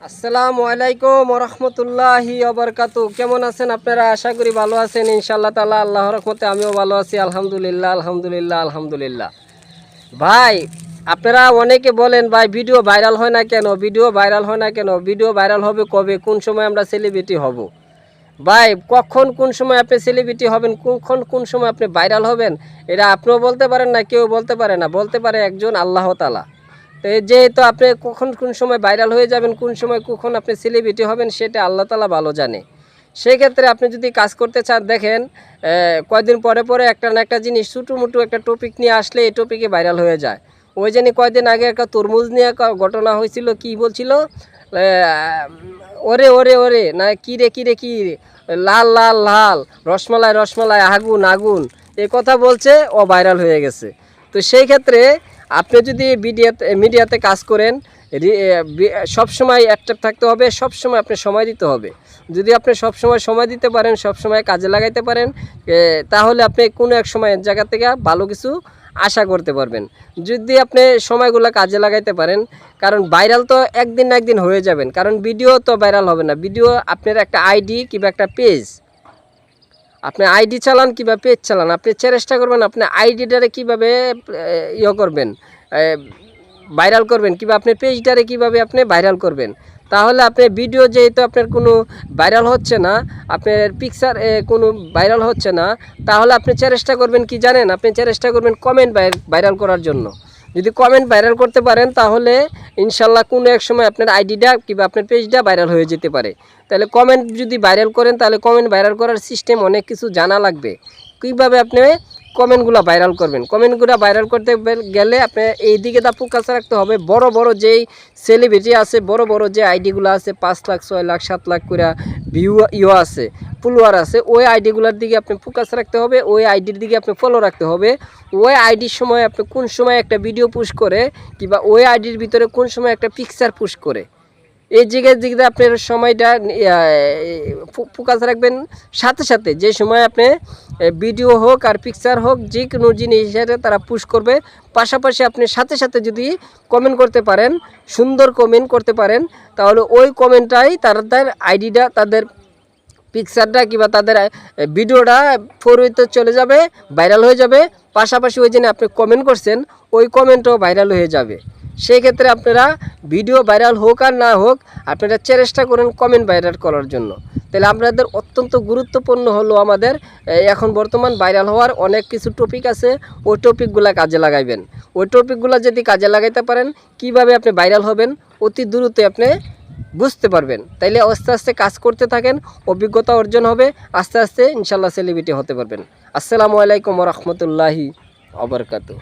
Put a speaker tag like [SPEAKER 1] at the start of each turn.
[SPEAKER 1] আসসালামু আলাইকুম রহমতুল্লাহি অবরকাতু কেমন আছেন আপনারা? আশা করি ভালো আছেন। ইনশাল্লাহ তালা আল্লাহ রহমতে আমিও ভালো আছি। আলহামদুলিল্লাহ আলহামদুলিল্লাহ আলহামদুলিল্লাহ। ভাই, আপনারা অনেকে বলেন, ভাই, ভিডিও ভাইরাল হয় না কেন? ভিডিও ভাইরাল হয় না কেন? ভিডিও ভাইরাল হবে কবে? কোন সময় আমরা সেলিব্রিটি হব? ভাই, কখন কোন সময় আপনি সেলিব্রিটি হবেন? কখন কোন সময় আপনি ভাইরাল হবেন? এটা আপনিও বলতে পারেন না, কেউ বলতে পারে না। বলতে পারে একজন আল্লাহ তালা তো যেহেতু আপনি কখন কোন সময় ভাইরাল হয়ে যাবেন কোন সময় কখন আপনি সেলিব্রিটি হবেন সেটা আল্লাহ তালা ভালো জানে। সেই ক্ষেত্রে আপনি যদি কাজ করতে চান দেখেন আহ, কয়দিন পরে পরে একটা না একটা জিনিস ছোটো একটা টপিক নিয়ে আসলে এই টপিকে ভাইরাল হয়ে যায়। ওই জন্য কয়দিন আগে একটা তরমুজ নিয়ে ঘটনা হয়েছিল কি বলছিল? ওরে ওরে ওরে না কি রে কি রে কি রে? লাল লাল লাল রসমালাই রসমালাই আগুন আগুন এ কথা বলছে ও ভাইরাল হয়ে গেছে। তো সেই ক্ষেত্রে আপনি যদি মিডিয়াতে মিডিয়াতে কাজ করেন সব সময় অ্যাক্টিভ থাকতে হবে, সব সময় আপনি সময় দিতে হবে। যদি আপনি সব সময় সময় দিতে পারেন, সব সময় কাজে লাগাইতে পারেন তাহলে আপনি কোনো এক সময় এক জায়গা থেকে ভালো কিছু আশা করতে পারবেন। যদি আপনি সময়গুলো কাজে লাগাইতে পারেন, কারণ ভাইরাল তো একদিন না একদিন হয়ে যাবেন, কারণ ভিডিও তো ভাইরাল হবে না। ভিডিও আপনার একটা আইডি কিংবা একটা পেজ আপনি আইডি চালান কিংবা পেজ চালান? আপনি চেষ্টা করবেন আপনি আইডিটারে কীভাবে ইয়ে করবেন ভাইরাল করবেন, কিংবা আপনি পেজটারে কীভাবে আপনি ভাইরাল করবেন। তাহলে আপনি ভিডিও যেহেতু আপনার কোনো ভাইরাল হচ্ছে না, আপনার পিকচার কোনো ভাইরাল হচ্ছে না, তাহলে আপনি চেষ্টা করবেন কি জানেন? আপনি চেষ্টা করবেন কমেন্ট ভাইরাল করার জন্য। যদি কমেন্ট ভাইরাল করতে পারেন, তাহলে ইনশাল্লাহ কোনো এক সময় আপনার আইডিটা কিংবা আপনার পেজটা ভাইরাল হয়ে যেতে পারে। তাহলে কমেন্ট যদি ভাইরাল করেন, তাহলে কমেন্ট ভাইরাল করার সিস্টেম অনেক কিছু জানা লাগবে। কীভাবে আপনি কমেন্টগুলো ভাইরাল করবেন? কমেন্টগুলো ভাইরাল করতে গেলে আপনি এই দিকে তা ফোকাস রাখতে হবে। বড় বড় যেই সেলিব্রিটি আছে, বড় বড় যে আইডিগুলো আছে, পাঁচ লাখ, ছয় লাখ, সাত লাখ করে ভিউ ইও আছে। ফলোয়ার আছে, ওই আইডিগুলোর দিকে আপনি ফোকাস রাখতে হবে, ওই আইডির দিকে আপনি ফলো রাখতে হবে। ওই আইডির সময় আপনি কোন সময় একটা ভিডিও পুশ করে, কিংবা ওই আইডির ভিতরে কোন সময় একটা পিকচার পুশ করে। এই জায়গায় দিকে আপনার সময়টা ফোকাস রাখবেন। সাথে সাথে যে সময় আপনি ভিডিও হোক আর পিকচার হোক যে কোনো জিনিসের তারা পুশ করবে। পাশাপাশি আপনি সাথে সাথে যদি কমেন্ট করতে পারেন, সুন্দর কমেন্ট করতে পারেন, তাহলে ওই কমেন্টটাই তাদের আইডিটা তাদের পিকচারটা কিংবা তাদের ভিডিওটা ফরওয়েতে চলে যাবে ভাইরাল হয়ে যাবে। পাশাপাশি ওই জন্য আপনি কমেন্ট করছেন, ওই কমেন্টও ভাইরাল হয়ে যাবে। সেই ক্ষেত্রে আপনারা ভিডিও ভাইরাল হোক আর না হোক, আপনারা চেষ্টা করেন কমেন্ট ভাইরাল করার জন্য। তাহলে আপনাদের অত্যন্ত গুরুত্বপূর্ণ হলো আমাদের এখন বর্তমান ভাইরাল হওয়ার অনেক কিছু টপিক আছে, ওই টপিকগুলো কাজে লাগাইবেন। ওই টপিকগুলো যদি কাজে লাগাইতে পারেন, কীভাবে আপনি ভাইরাল হবেন, অতি দ্রুত আপনি বুঝতে পারবেন। তাইলে আস্তে আস্তে কাজ করতে থাকেন, অভিজ্ঞতা অর্জন হবে, আস্তে আস্তে ইনশাল্লাহ সেলিব্রিটি হতে পারবেন। আসসালামু আলাইকুম রহমতুল্লাহি অবরকাতু